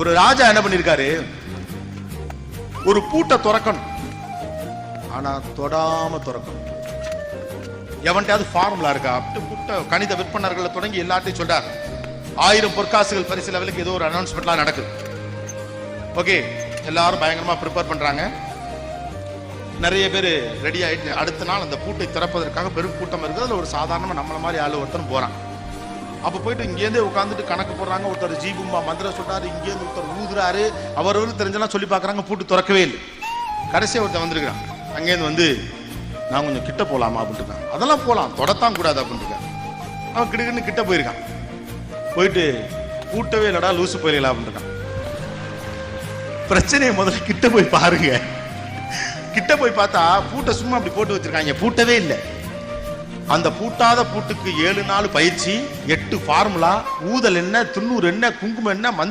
ஒரு ராஜா என்ன பண்ணிருக்காரு? ஒரு பூட்டை திறக்கணும். ஆனா தொடாம திறக்கணும். எவன்கிட்டயாவது ஃபார்முலா இருக்கா? அப்படி புட்ட கணித விற்பனர்களை தொடங்கி எல்லாத்தையும் சொல்றாரு ஆயிரம் பொற்காசுகள் பரிசு லெவலுக்கு ஏதோ ஒரு அனௌன்ஸ்மெண்ட்லாம் நடக்குது. ஓகே எல்லாரும் பயங்கரமா ப்ரிப்பேர் பண்றாங்க. நிறைய பேர் ரெடி ஆயிட்டு அடுத்த நாள் அந்த பூட்டை திறப்பதற்காக பெரும் கூட்டம் இருக்குது. அதில் ஒரு சாதாரணமா நம்மள மாதிரி ஆளு ஒருத்தன் போறான். அப்ப போயிட்டு இங்கேருந்தே உட்காந்துட்டு கணக்கு போடுறாங்க. ஒருத்தர் ஜீபும்பா மந்திரம் சொல்றாரு இங்கேருந்து ஒருத்தர் ஊதுறாரு. அவரவரு தெரிஞ்செல்லாம் சொல்லி பார்க்குறாங்க பூட்டு திறக்கவே இல்லை. கடைசியா ஒருத்தன் வந்திருக்கிறான். அங்கேருந்து வந்து நான் கொஞ்சம் கிட்ட போலாமா? அப்படின்ட்டு அதெல்லாம் போலாம் தொடத்தான் கூடாது அப்படின்ட்டு அவன் கிடுக்குன்னு கிட்ட போயிருக்கான். போயிட்டு பூட்டவே இல்லடா லூசு போயிடலாம் அப்படின்னு பிரச்சனையை முதல்ல கிட்ட போய் பாருங்க. கிட்ட போய் பார்த்தா பூட்டை சும்மா அப்படி போட்டு வச்சிருக்காங்க. பூட்டவே இல்லை. அந்த பூட்டாத பூட்டுக்கு ஏழு நாள் பயிற்சி எட்டு ஃபார்முலா ஊதல் என்ன துண்ணூறு என்ன குங்குமம் என்ன மந்திர